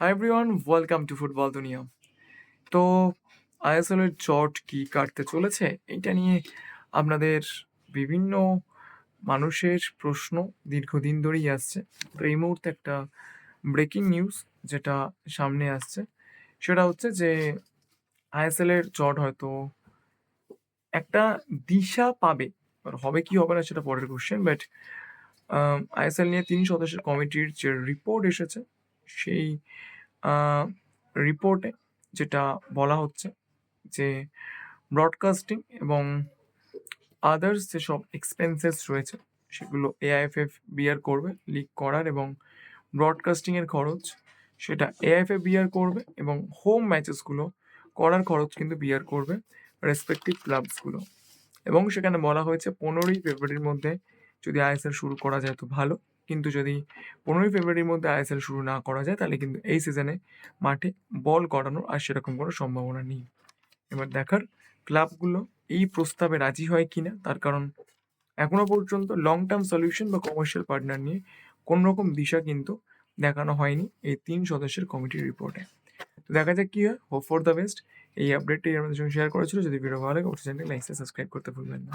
Hi everyone welcome to football দুনিয়া তো আইএসএলের চট কি কাটতে চলেছে, এইটা নিয়ে আপনাদের বিভিন্ন মানুষের প্রশ্ন দীর্ঘদিন ধরেই আসছে। তো এই মুহূর্তে একটা ব্রেকিং নিউজ যেটা সামনে আসছে, সেটা হচ্ছে যে আইএসএলের চট হয়তো একটা দিশা পাবে হবে কি হবে না সেটা পরের কোশ্চেন বাট আইএসএল নিয়ে তিন সদস্যের কমিটির যে রিপোর্ট এসেছে সেই রিপোর্টে যেটা বলা হচ্ছে যে ব্রডকাস্টিং এবং আদার্স যেসব এক্সপেন্সেস রয়েছে, সেগুলো এআইএফএফ বিয়ার করবে লিক করার এবং ব্রডকাস্টিংয়ের খরচ, সেটা এআইএফএফ বিয়ার করবে এবং হোম ম্যাচেসগুলো করার খরচ কিন্তু বিয়ার করবে রেসপেক্টিভ ক্লাবসগুলো এবং সেখানে বলা হয়েছে, পনেরোই ফেব্রুয়ারির মধ্যে যদি আইএসএল শুরু করা যায় তো ভালো। কিন্তু যদি পনেরোই ফেব্রুয়ারির মধ্যে আইএসএল শুরু না করা যায়, তাহলে কিন্তু এই সিজনে মাঠে বল করানোর আর সেরকম কোনো সম্ভাবনা নেই। এবার দেখার ক্লাবগুলো এই প্রস্তাবে রাজি হয় কিনা, তার কারণ এখনও পর্যন্ত লং টার্ম সলিউশন বা কমার্শিয়াল পার্টনার নিয়ে কোনো রকম দিশা কিন্তু দেখানো হয়নি এই তিন সদস্যের কমিটির রিপোর্টে তো দেখা যাক কী হয় হোপ ফর দ্য বেস্ট এই আপডেটটি আমাদের সঙ্গে শেয়ার করেছিল যদি ভিডিও ভালো লাগে, অবশ্যই চ্যানেলটি লাইক সাবস্ক্রাইব করতে ভুলবেন না।